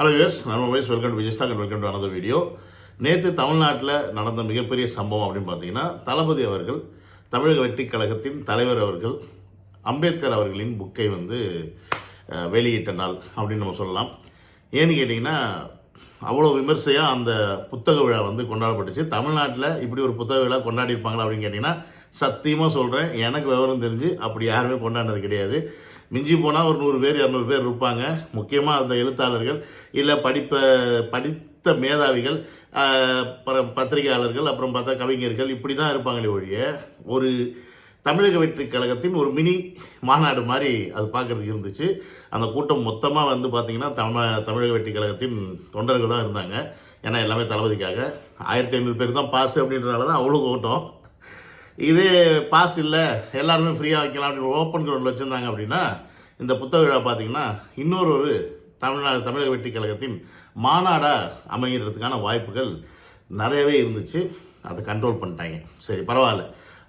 Hello யூஸ் நம்ம wise welcome to Vijay and welcome to another video நேற்று தமிழ்நாட்டில் நடந்த மிகப்பெரிய சம்பவம் அப்படின்னு பார்த்தீங்கன்னா தளபதி அவர்கள் தமிழக வெற்றிக் கழகத்தின் தலைவர் அவர்கள் அம்பேத்கர் அவர்களின் புக்கை வந்து வெளியிட்ட நாள் அப்படின்னு நம்ம சொல்லலாம். ஏன்னு கேட்டிங்கன்னா அவ்வளோ விமர்சையாக அந்த புத்தக விழா வந்து கொண்டாடப்பட்டுச்சு. தமிழ்நாட்டில் இப்படி ஒரு புத்தக விழா கொண்டாடிருப்பாங்களா அப்படின்னு கேட்டிங்கன்னா சத்தியமாக சொல்கிறேன் எனக்கு விவரம் தெரிஞ்சு அப்படி யாருமே கொண்டாடினது கிடையாது. மிஞ்சி போனால் ஒரு நூறு பேர் இரநூறு பேர் இருப்பாங்க. முக்கியமாக அந்த எழுத்தாளர்கள் இல்லை படிப்ப படித்த மேதாவிகள் அப்புறம் பத்திரிகையாளர்கள் அப்புறம் பார்த்தா கவிஞர்கள் இப்படி தான் இருப்பாங்களே ஒழிய ஒரு தமிழக வெற்றி கழகத்தின் ஒரு மினி மாநாடு மாதிரி அது பார்க்குறதுக்கு இருந்துச்சு. அந்த கூட்டம் மொத்தமாக வந்து பார்த்திங்கன்னா தமிழ தமிழக வெற்றி கழகத்தின் தொண்டர்கள் தான் இருந்தாங்க. ஏன்னா எல்லாமே தளபதிக்காக. ஆயிரத்தி ஐநூறு பேர் தான் பாஸ் அப்படின்றனால தான் அவ்வளோ கூட்டம். இதே பாஸ் இல்லை எல்லாருமே ஃப்ரீயாக வைக்கலாம் அப்படின்னு ஓப்பன் கிரவுண்டில் வச்சுருந்தாங்க அப்படின்னா இந்த புத்தக விழா பார்த்திங்கன்னா இன்னொரு ஒரு தமிழ்நாடு தமிழக வெற்றி கழகத்தின் மாநாடாக அமைகிறதுக்கான வாய்ப்புகள் நிறையவே இருந்துச்சு. அதை கண்ட்ரோல் பண்ணிட்டாங்க. சரி பரவாயில்ல.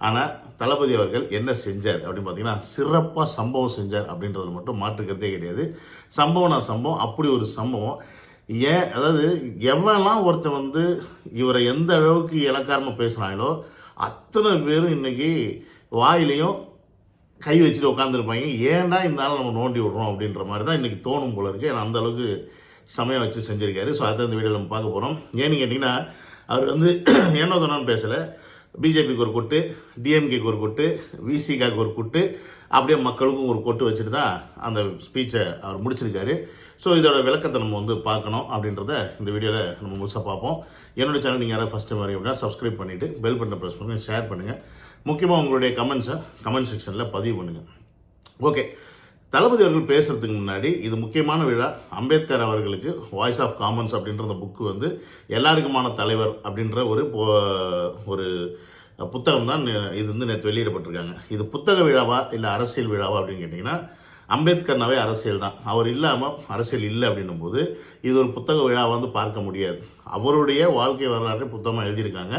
ஆனால் தளபதி அவர்கள் என்ன செஞ்சார் அப்படின்னு பார்த்தீங்கன்னா சிறப்பாக சம்பவம் செஞ்சார் அப்படின்றது மட்டும் மாற்றுக்கிறதே கிடையாது. சம்பவம் நான் சம்பவம் அப்படி ஒரு சம்பவம். ஏன் அதாவது எவன்லாம் ஒருத்தன் வந்து இவரை எந்த அளவுக்கு இலக்காரமாக பேசுனாங்களோ அத்தனை பேரும் இன்னைக்கு வாயிலையும் கை வச்சுட்டு உட்காந்துருப்பாங்க ஏன்டா இந்த ஆள் நம்ம நோண்டி விடுறோம் அப்படின்ற மாதிரி தான் இன்றைக்கி தோணும் போல இருக்குது ஏன்னா அந்த அளவுக்கு சமயம் வச்சு செஞ்சுருக்காரு. ஸோ அதை இந்த வீடியோவில் நம்ம பார்க்க போகிறோம் ஏன்னு கேட்டிங்கன்னா அவர் வந்து ஏனோ தானோன்னு பேசலை. பிஜேபிக்கு ஒரு கொட்டு டிஎம்கேக்கு ஒரு கொட்டு விசிகாக்கு ஒரு கொட்டு அப்படியே மக்களுக்கும் ஒரு கொட்டு வச்சுட்டு தான் அந்த ஸ்பீச்சை அவர் முடிச்சிருக்காரு. ஸோ இதோட விளக்கத்தை நம்ம வந்து பார்க்கணும் அப்படின்றத இந்த வீடியோவில் நம்ம முழுசாக பார்ப்போம். என்னோடய சேனல் நீங்கள் யாராவது ஃபஸ்ட் டைம் வரீங்க அப்படின்னா சப்ஸ்கிரைப் பண்ணிவிட்டு பெல் பட்டனை ப்ரெஸ் பண்ணுங்கள் ஷேர் பண்ணுங்கள் முக்கியமாக உங்களுடைய கமெண்ட்ஸை கமெண்ட் செக்ஷனில் பதிவு பண்ணுங்கள் ஓகே தளபதி அவர்கள் பேசுகிறதுக்கு முன்னாடி இது முக்கியமான விழா. அம்பேத்கர் அவர்களுக்கு வாய்ஸ் ஆஃப் காமன்ஸ் அப்படின்ற அந்த புக்கு வந்து எல்லாருக்குமான தலைவர் அப்படின்ற ஒரு போ- ஒரு புத்தகம் தான் இது வந்து நேற்று வெளியிடப்பட்டிருக்காங்க. இது புத்தக விழாவா இல்லை அரசியல் விழாவா அப்படின்னு கேட்டிங்கன்னா அம்பேத்கர்னாவே அரசியல் தான் அவர் இல்லாமல் அரசியல் இல்லை அப்படின்னும் போது இது ஒரு புத்தக விழாவை வந்து பார்க்க முடியாது. அவருடைய வாழ்க்கை வரலாற்றை புத்தகமாக எழுதியிருக்காங்க.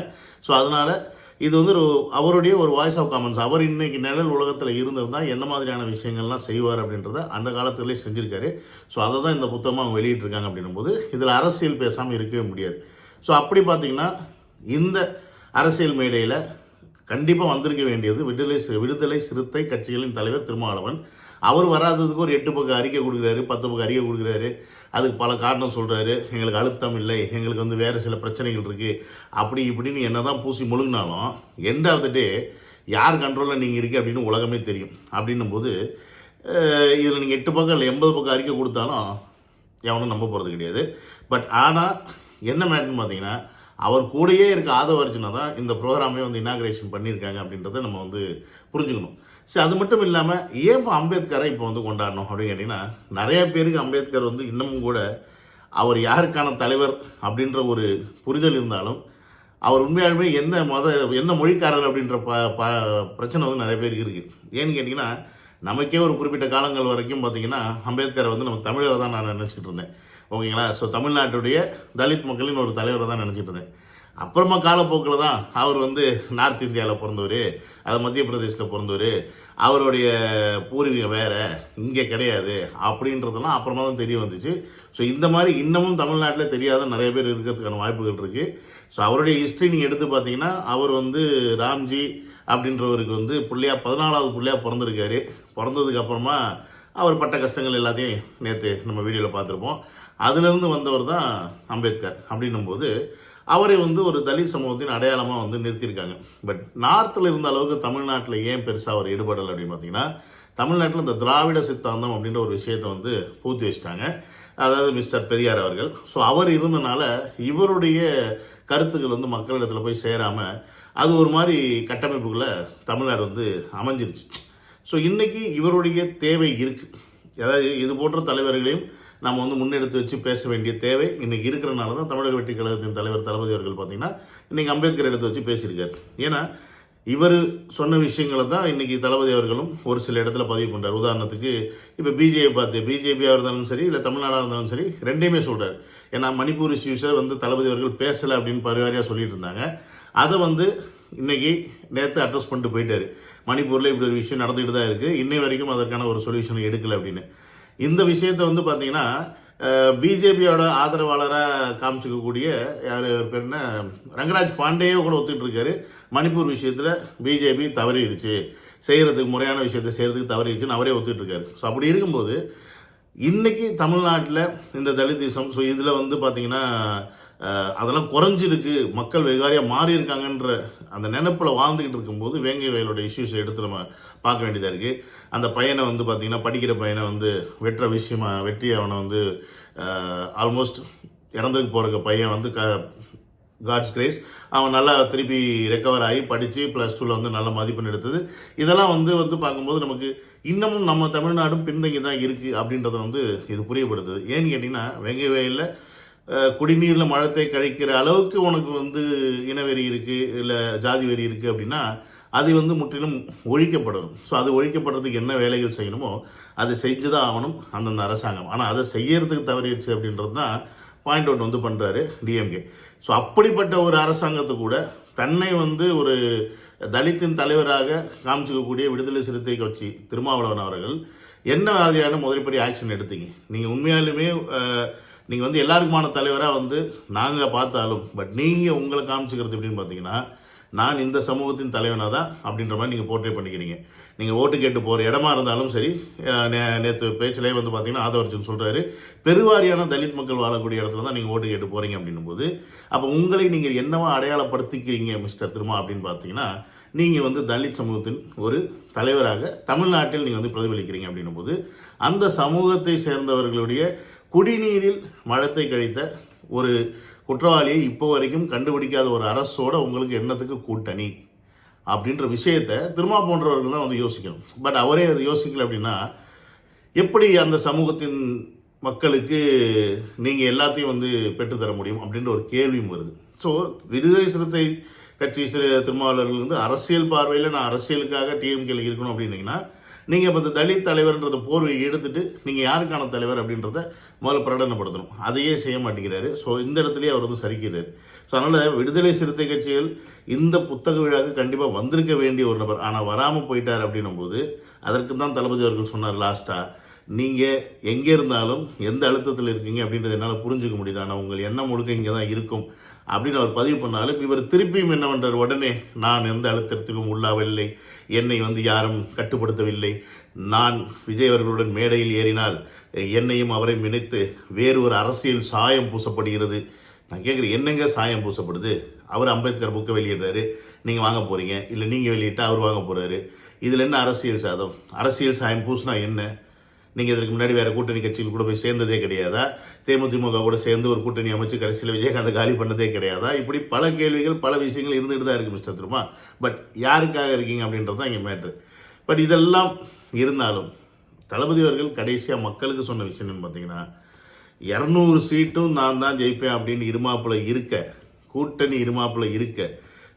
ஸோ அதனால் இது வந்து ஒரு அவருடைய ஒரு வாய்ஸ் ஆஃப் காமன்ஸ் அவர் இன்னைக்கு நிழல் உலகத்தில் இருந்திருந்தால் என்ன மாதிரியான விஷயங்கள்லாம் செய்வார் அப்படின்றத அந்த காலத்திலே செஞ்சுருக்காரு. ஸோ அதை தான் இந்த புத்தகமாக அவங்க வெளியிட்டிருக்காங்க அப்படின்னும் போது இதில் அரசியல் பேசாமல் இருக்கவே முடியாது. ஸோ அப்படி பார்த்தீங்கன்னா இந்த அரசியல் மேடையில் கண்டிப்பாக வந்திருக்க வேண்டியது விடுதலை விடுதலை சிறுத்தை கட்சிகளின் தலைவர் திருமாவளவன். அவர் வராததுக்கு ஒரு எட்டு பக்கம் அறிக்கை கொடுக்குறாரு பத்து பக்கம் அறிக்கை கொடுக்குறாரு. அதுக்கு பல காரணம் சொல்கிறாரு எங்களுக்கு அழுத்தம் இல்லை. எங்களுக்கு வந்து வேறு சில பிரச்சனைகள் இருக்குது அப்படி இப்படின்னு என்ன தான் பூசி முழுங்கினாலும் எண்ட் ஆஃப் த டே யார் கண்ட்ரோலில் நீங்கள் இருக்கு அப்படின்னு உலகமே தெரியும். அப்படின்னும் போது இதில் நீங்கள் எட்டு பக்கம் இல்லை எண்பது பக்கம் அறிக்கை கொடுத்தாலும் எவனும் நம்ப போகிறது கிடையாது. பட் ஆனால் என்ன மேட்ருன்னு பார்த்தீங்கன்னா அவர் கூடயே இருக்க ஆதவ அர்ஜுனா தான் இந்த ப்ரோக்ராமே வந்து இனாகிரேஷன் பண்ணியிருக்காங்க அப்படின்றத நம்ம வந்து புரிஞ்சுக்கணும். சரி அது மட்டும் இல்லாமல் ஏன் இப்போ அம்பேத்கரை இப்போ வந்து கொண்டாடணும் அப்படின்னு கேட்டிங்கன்னா நிறைய பேருக்கு அம்பேத்கர் வந்து இன்னமும் கூட அவர் யாருக்கான தலைவர் அப்படின்ற ஒரு புரிதல் இருந்தாலும் அவர் உண்மையாலுமே எந்த மத என்ன மொழிக்காரர் அப்படின்ற ப ப பிரச்சனை வந்து நிறைய பேருக்கு இருக்குது ஏன்னு கேட்டிங்கன்னா நமக்கே ஒரு குறிப்பிட்ட காலங்கள் வரைக்கும் பார்த்தீங்கன்னா அம்பேத்கரை வந்து நம்ம தமிழரை தான் நான் நினச்சிக்கிட்டு இருந்தேன். ஓகேங்களா? ஸோ தமிழ்நாட்டுடைய தலித் மக்களின் ஒரு தலைவரை தான் நினச்சிட்டு இருந்தேன். அப்புறமா காலப்போக்கில் தான் அவர் வந்து நார்த் இந்தியாவில் பிறந்தவர் அது மத்திய பிரதேசில் பிறந்தவர். அவருடைய பூர்வீகம் வேறு இங்கே கிடையாது அப்படின்றதெல்லாம் அப்புறமா தான் தெரிய வந்துச்சு. ஸோ இந்த மாதிரி இன்னமும் தமிழ்நாட்டில் தெரியாத நிறைய பேர் இருக்கிறதுக்கான வாய்ப்புகள் இருக்குது ஸோ அவருடைய ஹிஸ்ட்ரி நீங்கள் எடுத்து பார்த்தீங்கன்னா அவர் வந்து ராம்ஜி அப்படின்றவருக்கு வந்து புள்ளையா பதினாலாவது புள்ளையா பிறந்திருக்காரு. பிறந்ததுக்கப்புறமா அவர் பட்ட கஷ்டங்கள் எல்லாத்தையும் நேற்று நம்ம வீடியோவில் பார்த்துருப்போம். அதுலேருந்து வந்தவர் தான் அம்பேத்கர் அப்படின்னும் போது அவரை வந்து ஒரு தலித் சமூகத்தின் அடையாளமாக வந்து நிறுத்தியிருக்காங்க. பட் நார்த்தில் இருந்த அளவுக்கு தமிழ்நாட்டில் ஏன் பெருசாக அவர் ஈடுபடலை அப்படின்னு பார்த்தீங்கன்னா தமிழ்நாட்டில் இந்த திராவிட சித்தாந்தம் அப்படின்ற ஒரு விஷயத்தை வந்து பூத்தி வச்சிட்டாங்க. அதாவது மிஸ்டர் பெரியார் அவர்கள். ஸோ அவர் இருந்தனால இவருடைய கருத்துக்கள் வந்து மக்களிடத்தில் போய் சேராமல் அது ஒரு மாதிரி கட்டமைப்புக்குள்ளே தமிழ்நாடு வந்து அமைஞ்சிருச்சு. ஸோ இன்றைக்கி இவருடைய தேவை இருக்குது அதாவது இது போன்ற தலைவர்களையும் நம்ம வந்து முன்னெடுத்து வச்சு பேச வேண்டிய தேவை இன்றைக்கி இருக்கிறனால தான் தமிழக வெற்றி கழகத்தின் தலைவர் தளபதி அவர்கள் பார்த்தீங்கன்னா இன்றைக்கி அம்பேத்கர் எடுத்து வச்சு பேசியிருக்காரு. ஏன்னா இவர் சொன்ன விஷயங்களை தான் இன்றைக்கி தளபதி அவர்களும் ஒரு சில இடத்துல பதிவு பண்ணுறார் உதாரணத்துக்கு இப்போ பிஜேபி பார்த்து பிஜேபியாக இருந்தாலும் சரி இல்லை தமிழ்நாடாக இருந்தாலும் சரி ரெண்டையுமே சொல்கிறார் ஏன்னா மணிப்பூர் இஷ்யூஸை வந்து தளபதி அவர்கள் பேசலை அப்படின்னு பரிவாரியாக சொல்லிட்டு இருந்தாங்க. அதை வந்து இன்றைக்கி நேற்று அட்ரஸ் பண்ணிட்டு போயிட்டார். மணிப்பூரில் இப்படி ஒரு விஷயம் நடந்துகிட்டு தான் இருக்குது இன்னை வரைக்கும் அதற்கான ஒரு சொல்யூஷன் எடுக்கலை அப்படின்னு. இந்த விஷயத்தை வந்து பார்த்தீங்கன்னா பிஜேபியோட ஆதரவாளராக காமிச்சிக்கக்கூடிய யார் பேர் என்ன? ரங்கராஜ் பாண்டேயோ கூட ஒத்துட்டு இருக்காரு. மணிப்பூர் விஷயத்தில் பிஜேபி தவறிடுச்சு. செய்கிறதுக்கு முறையான விஷயத்தை செய்கிறதுக்கு தவறிடுச்சுன்னு அவரே ஒத்துட்ருக்காரு ஸோ அப்படி இருக்கும்போது இன்றைக்கி தமிழ்நாட்டில் இந்த தலிதிசம் ஸோ இதில் வந்து பார்த்தீங்கன்னா அதெல்லாம் குறைஞ்சிருக்கு. மக்கள் வெகாரியாக மாறி இருக்காங்கன்ற அந்த நினைப்பில் வாழ்ந்துக்கிட்டு இருக்கும்போது வேங்கை வயலோட இஷ்யூஸை எடுத்து நம்ம பார்க்க வேண்டியதாக இருக்குது அந்த பையனை வந்து பார்த்திங்கன்னா படிக்கிற பையனை வந்து வெட்டுற விஷயமா வெட்டி அவனை வந்து ஆல்மோஸ்ட் இறந்துக்கு போகிற பையன் வந்து க காட்ஸ் கிரேஸ் அவன் நல்லா திருப்பி ரெக்கவர் ஆகி படித்து ப்ளஸ் டூவில் வந்து நல்ல மதிப்பெண் எடுத்தது. இதெல்லாம் வந்து வந்து பார்க்கும்போது நமக்கு இன்னமும் நம்ம தமிழ்நாடும் பின்தங்கி தான் இருக்குது அப்படின்றத வந்து இது புரியப்படுத்துது. ஏன்னு கேட்டிங்கன்னா வெங்கை வயலில் குடிநீரில் மழத்தை கழிக்கிற அளவுக்கு உனக்கு வந்து இனவெறி இருக்குது இல்லை ஜாதி வெறி இருக்குது அப்படின்னா அது வந்து முற்றிலும் ஒழிக்கப்படணும். ஸோ அது ஒழிக்கப்படுறதுக்கு என்ன வேலைகள் செய்யணுமோ அதை செஞ்சு தான் ஆகணும் அந்தந்த அரசாங்கம். ஆனால் அதை செய்யறதுக்கு தவறிடுச்சு அப்படின்றது தான் பாயிண்ட் அவுட் வந்து பண்ணுறாரு டிஎம்கே ஸோ அப்படிப்பட்ட ஒரு அரசாங்கத்தை கூட தன்னை வந்து ஒரு தலித்தின் தலைவராக காமிச்சிக்கக்கூடிய விடுதலை சிறுத்தை கட்சி திருமாவளவன் அவர்கள் என்ன மாதிரியான முதல்படி ஆக்ஷன் எடுத்தீங்க? நீங்கள் உண்மையாலுமே நீங்கள் வந்து எல்லாருக்குமான தலைவராக வந்து நாங்கள் பார்த்தாலும் பட் நீங்கள் உங்களை காமிச்சிக்கிறது எப்படின்னு பார்த்தீங்கன்னா நான் இந்த சமூகத்தின் தலைவனாக தான் அப்படின்ற மாதிரி நீங்கள் போர்ட்ரேட் பண்ணிக்கிறீங்க. நீங்கள் ஓட்டு கேட்டு போகிற இடமா இருந்தாலும் சரி நேற்று பேச்சிலே வந்து பார்த்தீங்கன்னா ஆதவர்ஜன் சொல்கிறாரு பெருவாரியான தலித் மக்கள் வாழக்கூடிய இடத்துல தான் நீங்கள் ஓட்டு கேட்டு போகிறீங்க அப்படின்னும் போது அப்போ உங்களை நீங்கள் என்னவா அடையாளப்படுத்திக்கிறீங்க மிஸ்டர் திருமா அப்படின்னு பார்த்தீங்கன்னா நீங்கள் வந்து தலித் சமூகத்தின் ஒரு தலைவராக தமிழ்நாட்டில் நீங்கள் வந்து பிரதிபலிக்கிறீங்க அப்படின்னும் போது அந்த சமூகத்தை சேர்ந்தவர்களுடைய குடிநீரில் மழத்தை கழித்த ஒரு குற்றவாளியை இப்போ வரைக்கும் கண்டுபிடிக்காத ஒரு அரசோட உங்களுக்கு என்னத்துக்கு கூட்டணி? அப்படின்ற விஷயத்தை திருமா போன்றவர்கள் தான் வந்து யோசிக்கணும். பட் அவரே அதை யோசிக்கல அப்படின்னா எப்படி அந்த சமூகத்தின் மக்களுக்கு நீங்கள் எல்லாத்தையும் வந்து பெற்றுத்தர முடியும் அப்படின்ற ஒரு கேள்வியும் வருது. ஸோ விடுதலை சிறுத்தை கட்சி சிறு திருமாவளர்கள் வந்து அரசியல் பார்வையில் நான் அரசியலுக்காக டிஎம்கேல இருக்கணும் அப்படின்னீங்கன்னா நீங்கள் இப்போ இந்த தலித் தலைவர்ன்றத போர்வையை எடுத்துட்டு நீங்கள் யாருக்கான தலைவர் அப்படின்றத முதல்ல பிரகடனப்படுத்தணும். அதையே செய்ய மாட்டேங்கிறாரு. ஸோ இந்த இடத்துலையே அவர் வந்து சரிக்கிறார் ஸோ அதனால் விடுதலை சிறுத்தை கட்சிகள் இந்த புத்தக விழாவுக்கு கண்டிப்பாக வந்திருக்க வேண்டிய ஒரு நபர். ஆனால் வராமல் போயிட்டார் அப்படின்னும் போது அதற்கு தான் தளபதி அவர்கள் சொன்னார் லாஸ்ட்டாக நீங்கள் எங்கே இருந்தாலும் எந்த அழுத்தத்தில் இருக்கீங்க அப்படின்றத என்னால் புரிஞ்சுக்க முடியுது. ஆனால் உங்கள் எண்ணம் முழுக்க இங்கே தான் இருக்கும். அப்படின்னு அவர் பதிவு பண்ணாலும் இவர் திருப்பியும் என்ன பண்ணுறார் உடனே நான் எந்த அழுத்தத்திலும் உள்ளாவில்லை என்னை வந்து யாரும் கட்டுப்படுத்தவில்லை. நான் விஜய் அவர்களுடன் மேடையில் ஏறினால் என்னையும் அவரையும் இணைத்து வேறு ஒரு அரசியல் சாயம் பூசப்படுகிறது. நான் கேட்குறேன் என்னங்க சாயம் பூசப்படுது? அவர் அம்பேத்கர் புக்கை வெளியிடுறாரு. நீங்கள் வாங்க போகிறீங்க இல்லை நீங்கள் வெளியிட்டால் அவர் வாங்க போகிறாரு இதில் என்ன அரசியல் சாதம்? அரசியல் சாயம் பூசினா என்ன? நீங்கள் இதற்கு முன்னாடி வேறு கூட்டணி கட்சிகள் கூட போய் சேர்ந்ததே கிடையாதா? தேமுதிமுக கூட சேர்ந்து ஒரு கூட்டணி அமைச்சு கடைசியில் விஜயகாந்த் காலி பண்ணதே கிடையாதா? இப்படி பல கேள்விகள் பல விஷயங்கள் இருந்துகிட்டு தான் இருக்குது மிஸ்டர் திருமா. பட் யாருக்காக இருக்கீங்க அப்படின்றது தான் இங்கே மேட்ரு பட் இதெல்லாம் இருந்தாலும் தளபதி அவர்கள் கடைசியாக மக்களுக்கு சொன்ன விஷயம் என்னன்னு பார்த்தீங்கன்னா இரநூறு சீட்டும் நான் தான் ஜெயிப்பேன் அப்படின்னு இருமாப்பில் இருக்க கூட்டணி இருமாப்பில் இருக்க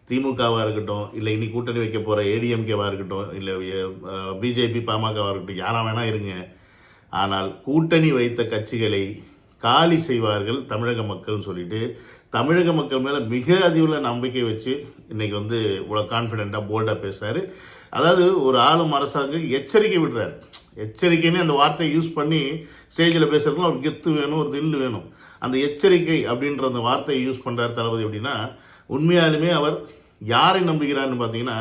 திமுகவாக இருக்கட்டும் இல்லை இனி கூட்டணி வைக்க போகிற ஏடிஎம்கேவாக இருக்கட்டும் இல்லை பிஜேபி பாமகவாக இருக்கட்டும் யாராக வேணால் இருங்க. ஆனால் கூட்டணி வைத்த கட்சிகளை காலி செய்வார்கள் தமிழக மக்கள்னு சொல்லிட்டு தமிழக மக்கள் மேலே மிக அதிக நம்பிக்கை வச்சு இன்னைக்கு வந்து இவ்வளோ கான்ஃபிடெண்ட்டாக போல்டாக பேசுகிறாரு அதாவது ஒரு ஆளும் அரசாங்கம் எச்சரிக்கை விடுறாரு. எச்சரிக்கைன்னு அந்த வார்த்தையை யூஸ் பண்ணி ஸ்டேஜில் பேசுறதுக்கு ஒரு கெத்து வேணும் ஒரு தில்லு வேணும். அந்த எச்சரிக்கை அப்படின்ற அந்த வார்த்தையை யூஸ் பண்ணுறாரு தளபதி அப்படின்னா உண்மையாலுமே அவர் யாரை நம்புகிறார்னு பார்த்தீங்கன்னா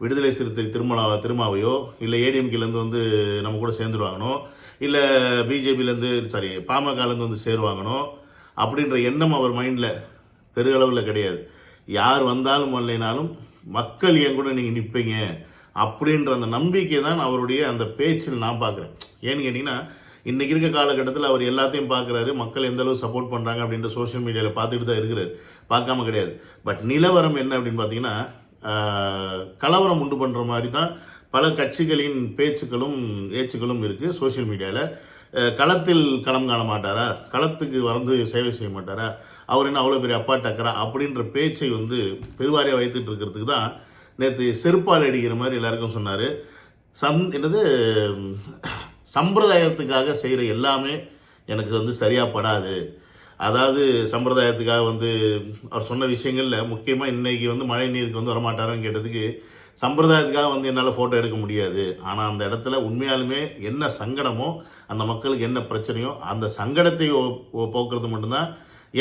விடுதலை சிறுத்தை திருமலா திருமாவையோ இல்லை ஏடிஎம்கேலேருந்து வந்து நம்ம கூட சேர்ந்துருவாங்கனோ இல்லை பிஜேபியிலேருந்து சாரி பாமகலேருந்து வந்து சேருவாங்கனோ அப்படின்ற எண்ணம் அவர் மைண்டில் பெருகளவில் கிடையாது. யார் வந்தாலும் வரலைனாலும் மக்கள் என் கூட நீங்கள் நிற்பீங்க அப்படின்ற அந்த நம்பிக்கை தான் அவருடைய அந்த பேச்சில் நான் பார்க்குறேன். ஏன்னு கேட்டிங்கன்னா இன்றைக்கி இருக்க காலகட்டத்தில் அவர் எல்லாத்தையும் பார்க்குறாரு மக்கள் எந்த அளவு சப்போர்ட் பண்ணுறாங்க அப்படின்ற சோஷியல் மீடியாவில் பார்த்துட்டு தான் இருக்கிறார். பார்க்காம கிடையாது. பட் நிலவரம் என்ன அப்படின்னு பார்த்தீங்கன்னா கலவரம் உண்டு பண்ணுற மாதிரி தான் பல கட்சிகளின் பேச்சுக்களும் ஏச்சுக்களும் இருக்குது சோஷியல் மீடியாவில் களத்தில் களம் காண மாட்டாரா? களத்துக்கு வந்து சேவை செய்ய மாட்டாரா? அவர் என்ன அவ்வளோ பெரிய அப்பா டக்கரா அப்படின்ற பேச்சை வந்து பெருவாரியாக வைத்துட்டு இருக்கிறதுக்கு தான் நேற்று செருப்பால் அடிக்கிற மாதிரி எல்லாருக்கும் சொன்னார். சந் என்னது சம்பிரதாயத்துக்காக செய்கிற எல்லாமே எனக்கு வந்து சரியாக படாது. அதாவது சம்பிரதாயத்துக்காக வந்து அவர் சொன்ன விஷயங்களில் முக்கியமாக இன்றைக்கி வந்து மழை நீருக்கு வந்து வரமாட்டாரான்னு கேட்டதுக்கு சம்பிரதாயத்துக்காக வந்து என்னால் ஃபோட்டோ எடுக்க முடியாது. ஆனால் அந்த இடத்துல உண்மையாலுமே என்ன சங்கடமோ அந்த மக்களுக்கு என்ன பிரச்சனையோ அந்த சங்கடத்தை போக்குறது மட்டும்தான்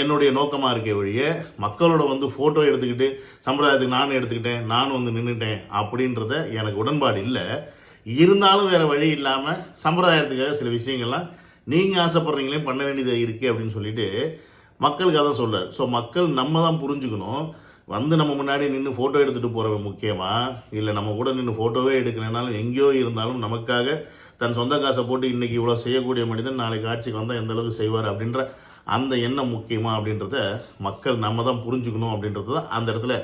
என்னுடைய நோக்கமாக இருக்க வழிய மக்களோட வந்து ஃபோட்டோ எடுத்துக்கிட்டு சம்பிரதாயத்துக்கு நானும் எடுத்துக்கிட்டேன் நான் வந்து நின்றுட்டேன் அப்படின்றத எனக்கு உடன்பாடு இல்லை. இருந்தாலும் வேறு வழி இல்லாமல் சம்பிரதாயத்துக்காக சில விஷயங்கள்லாம் நீங்கள் ஆசைப்படுறீங்களே பண்ண வேண்டியது இருக்குது அப்படின்னு சொல்லிட்டு மக்களுக்கு அதான் சொல்கிறார் ஸோ மக்கள் நம்ம தான் புரிஞ்சுக்கணும். வந்து நம்ம முன்னாடி நின்று ஃபோட்டோ எடுத்துகிட்டு போகிறவன் முக்கியமாக இல்லை நம்ம கூட நின்று ஃபோட்டோவே எடுக்கலைனாலும் எங்கேயோ இருந்தாலும் நமக்காக தன் சொந்த காசை போட்டு இன்றைக்கி இவ்வளோ செய்யக்கூடிய மனிதன் நாளைக்கு ஆட்சிக்கு வந்தால் எந்த அளவுக்கு செய்வார் அப்படின்ற அந்த எண்ணம் முக்கியமாக அப்படின்றத மக்கள் நம்ம தான் புரிஞ்சுக்கணும் அப்படின்றது தான் அந்த இடத்துல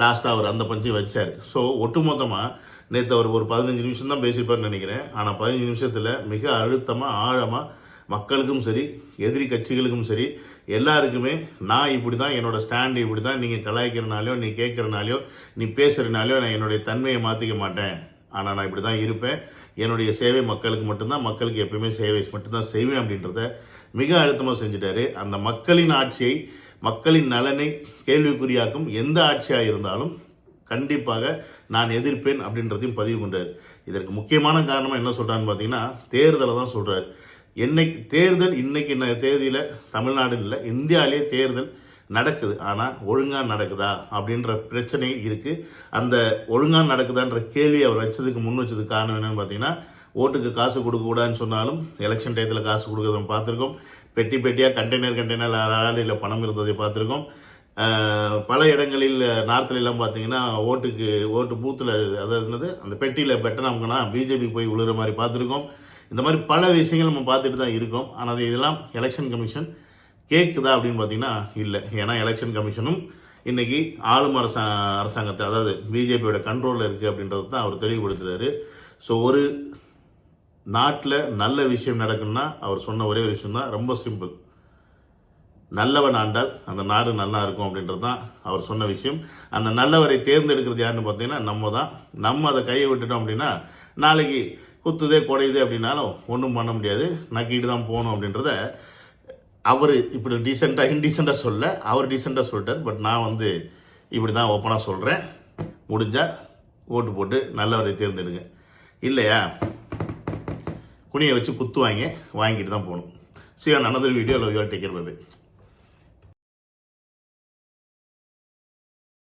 லாஸ்ட்டாக அவர் அந்த பஞ்சை வச்சார். ஸோ ஒட்டுமொத்தமாக நேற்று அவர் ஒரு பதினஞ்சு நிமிஷம் தான் பேசியிருப்பார்னு நினைக்கிறேன். ஆனால் பதினஞ்சு நிமிஷத்தில் மிக அழுத்தமாக ஆழமாக மக்களுக்கும் சரி எதிரி கட்சிகளுக்கும் சரி எல்லாருக்குமே நான் இப்படி தான் என்னோடய ஸ்டாண்டு இப்படி தான் நீங்கள் கலாய்க்கிறனாலையோ நீ கேட்குறனாலையோ நீ பேசுகிறனாலையோ நான் என்னுடைய தன்மையை மாற்றிக்க மாட்டேன். ஆனால் நான் இப்படி தான் இருப்பேன். என்னுடைய சேவை மக்களுக்கு மட்டும்தான் மக்களுக்கு எப்பயுமே சேவை மட்டும்தான் செய்வேன் அப்படின்றத மிக அழுத்தமாக செஞ்சுட்டாரு. அந்த மக்களின் ஆட்சியை மக்களின் நலனை கேள்விக்குறியாக்கும் எந்த ஆட்சியாக இருந்தாலும் கண்டிப்பாக நான் எதிர்ப்பேன் அப்படின்றதையும் பதிவு கொண்டார் இதற்கு முக்கியமான காரணம் என்ன சொல்கிறான்னு பார்த்தீங்கன்னா தேர்தலை தான் சொல்கிறார் என்னைக்கு தேர்தல் இன்னைக்கு தேதியில்? தமிழ்நாடு இல்லை இந்தியாவிலே தேர்தல் நடக்குது. ஆனால் ஒழுங்காக நடக்குதா? அப்படின்ற பிரச்சனை இருக்குது அந்த ஒழுங்காக நடக்குதான்ற கேள்வி அவர் வச்சதுக்கு முன் வச்சதுக்கு காரணம் என்னென்னு பார்த்தீங்கன்னா ஓட்டுக்கு காசு கொடுக்கக்கூடாதுன்னு சொன்னாலும் எலெக்ஷன் டயத்தில் காசு கொடுக்குறத பார்த்துருக்கோம். பெட்டி பெட்டியாக கண்டெய்னர் கண்டெய்னர் லாரியில் பணம் இருந்ததை பார்த்துருக்கோம். பல இடங்களில் நார்த்தில் எல்லாம் பார்த்தீங்கன்னா ஓட்டுக்கு ஓட்டு பூத்தில் அதாவது அந்த பெட்டியில் பெட்டனாம்னா பிஜேபி போய் உழுகிற மாதிரி பார்த்துருக்கோம். இந்த மாதிரி பல விஷயங்கள் நம்ம பார்த்துட்டு தான் இருக்கோம். ஆனால் அது இதெல்லாம் எலெக்ஷன் கமிஷன் கேட்குதா அப்படின்னு பார்த்தீங்கன்னா இல்லை. ஏன்னா எலெக்ஷன் கமிஷனும் இன்றைக்கி ஆளும் அரசா அரசாங்கத்தை அதாவது பிஜேபியோட கண்ட்ரோலில் இருக்குது அப்படின்றது தான் அவர் தெளிவுபடுத்துகிறாரு ஸோ ஒரு நாட்டில் நல்ல விஷயம் நடக்குன்னா அவர் சொன்ன ஒரே ஒரு விஷயம் தான் ரொம்ப சிம்பிள் நல்லவன் ஆண்டால் அந்த நாடு நல்லா இருக்கும் அப்படின்றது தான் அவர் சொன்ன விஷயம். அந்த நல்லவரை தேர்ந்தெடுக்கிறது யாருன்னு பார்த்தீங்கன்னா நம்ம தான். நம்ம அதை கையை விட்டுட்டோம் அப்படின்னா நாளைக்கு குத்துதே குடையுது அப்படின்னாலும் ஒன்றும் பண்ண முடியாது. நக்கிட்டு தான் போகணும் அப்படின்றத அவர் இப்படி டீசெண்டாக இன்டீசெண்டாக சொல்ல அவர் டீசெண்டாக சொல்லிட்டார். பட் நான் வந்து இப்படி தான் ஓப்பனாக சொல்கிறேன் முடிஞ்சால் ஓட்டு போட்டு நல்லவரை தேர்ந்தெடுங்க. இல்லையா? குனியை வச்சு குத்துவாங்க வாங்கிட்டு தான் போகணும். Sivan another video love you take care bye